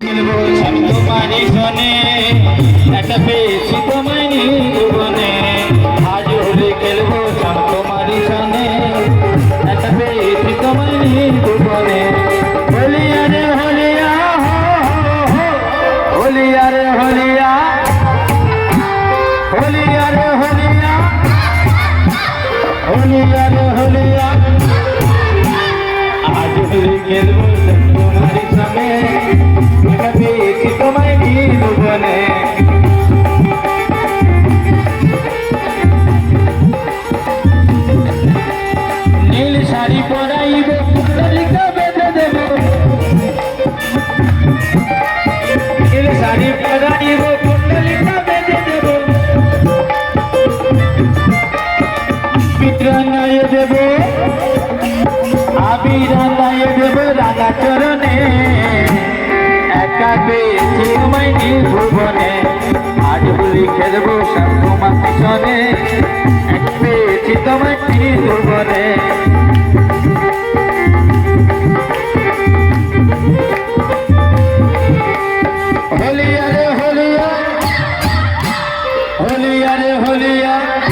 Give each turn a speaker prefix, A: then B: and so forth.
A: তোমারি শোনে, একটা পেয়েছি তোমারি জীবনে। আজ হলে খেলব তোমারি শোনে, একটা পেয়েছি তোমারি জীবনে। হলিয়া রে হলিয়া হলিয়া হলিয়া পেয়েছি আমায় নীল ভুবনে। আজ বলি খেলব সব তোমার পিছনে পেয়েছি তোমায় নীল ভুবনে। হলিয়া রে হলিয়া। হলিয়া হলিয়া।